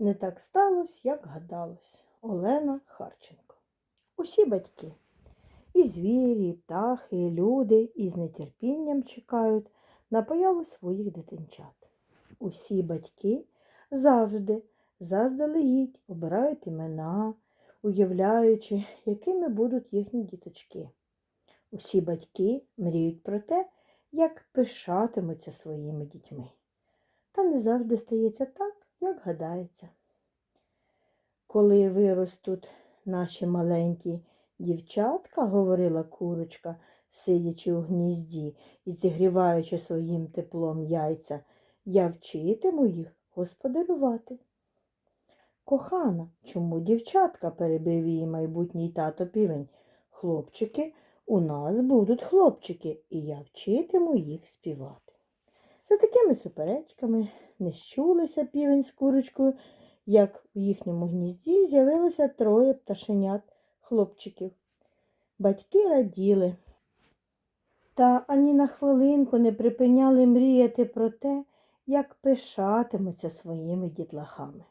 Не так сталося, як гадалось. Олена Харченко. Усі батьки, і звірі, і птахи, і люди із нетерпінням чекають на появу своїх дитинчат. Усі батьки завжди заздалегідь обирають імена, уявляючи, якими будуть їхні діточки. Усі батьки мріють про те, як пишатимуться своїми дітьми. Та не завжди стається так, як гадається. Коли виростуть наші маленькі дівчатка, говорила курочка, сидячи у гнізді і зігріваючи своїм теплом яйця, я вчитиму їх господарювати. Кохана, чому дівчатка, перебив її майбутній тато півень. Хлопчики, у нас будуть хлопчики, і я вчитиму їх співати. За такими суперечками не щулися півень з курочкою, як в їхньому гнізді з'явилося троє пташенят хлопчиків. Батьки раділи, та ані на хвилинку не припиняли мріяти про те, як пишатимуться своїми дітлахами.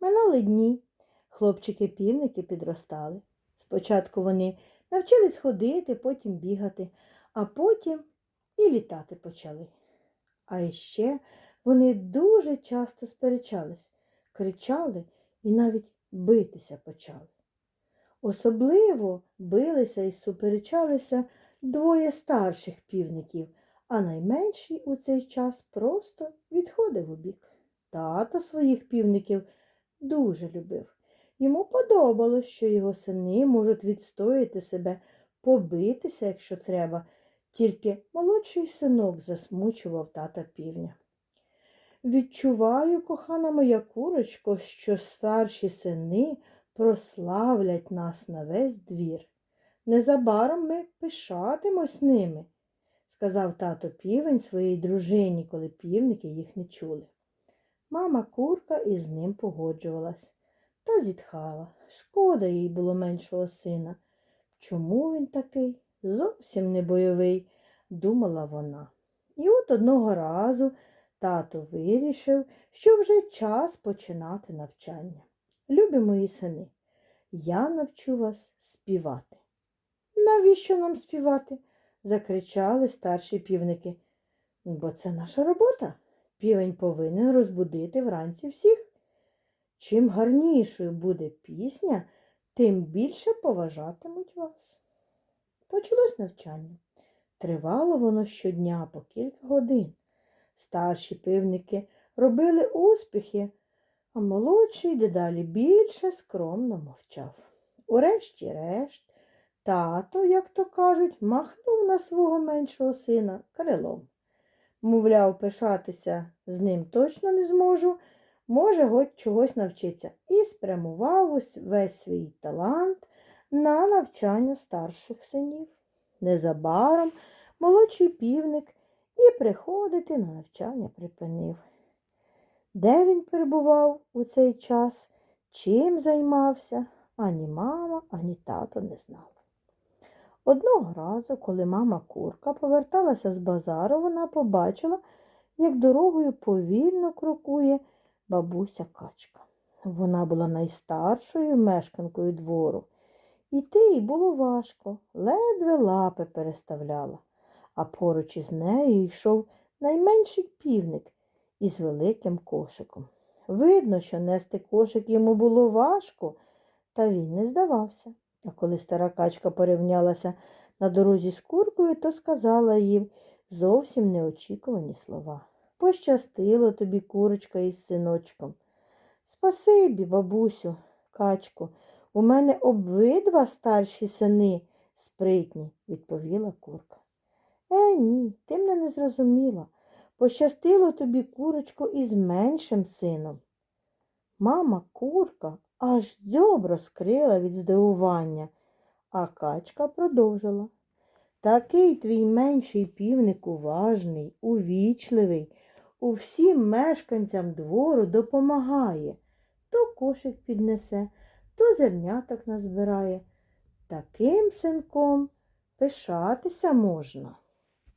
Минали дні, хлопчики-півники підростали. Спочатку вони навчились ходити, потім бігати, а потім і літати почали. А іще вони дуже часто сперечались, кричали і навіть битися почали. Особливо билися і суперечалися двоє старших півників, а найменший у цей час просто відходив у бік. Тато своїх півників дуже любив. Йому подобалось, що його сини можуть відстояти себе, побитися, якщо треба, тільки молодший синок засмучував тата півня. Відчуваю, кохана моя курочко, що старші сини прославлять нас на весь двір. Незабаром ми пишатимось ними, сказав тато півень своїй дружині, коли півники їх не чули. Мама курка із ним погоджувалась та зітхала. Шкода їй було меншого сина. Чому він такий? Зовсім не бойовий, думала вона. І от одного разу тато вирішив, що вже час починати навчання. Любі мої сини, я навчу вас співати. Навіщо нам співати? закричали старші півники. Бо це наша робота. Півень повинен розбудити вранці всіх. Чим гарнішою буде пісня, тим більше поважатимуть вас. Почалось навчання. Тривало воно щодня по кілька годин. Старші пивники робили успіхи, а молодший дедалі більше скромно мовчав. Урешті-решт, тато, як то кажуть, махнув на свого меншого сина крилом. Мовляв, пишатися з ним точно не зможу, може, хоч чогось навчиться, і спрямував весь свій талант на навчання старших синів. Незабаром молодший півник і приходити на навчання припинив. Де він перебував у цей час, чим займався, ані мама, ані тато не знали. Одного разу, коли мама курка поверталася з базару, вона побачила, як дорогою повільно крокує бабуся качка. Вона була найстаршою мешканкою двору. Іти їй було важко, ледве лапи переставляла, а поруч із нею йшов найменший півник із великим кошиком. Видно, що нести кошик йому було важко, та він не здавався. А коли стара качка порівнялася на дорозі з куркою, то сказала їй зовсім неочікувані слова. Пощастило тобі, курочка із синочком. Спасибі, бабусю, качку, у мене обидва старші сини спритні, відповіла курка. Е, ні, ти мене не зрозуміла. Пощастило тобі, курочко, із меншим сином. Мама курка аж дзьобро скрила від здивування, а качка продовжила. Такий твій менший півник уважний, увічливий, усім мешканцям двору допомагає. То кошик піднесе, то зерняток назбирає. Таким синком пишатися можна.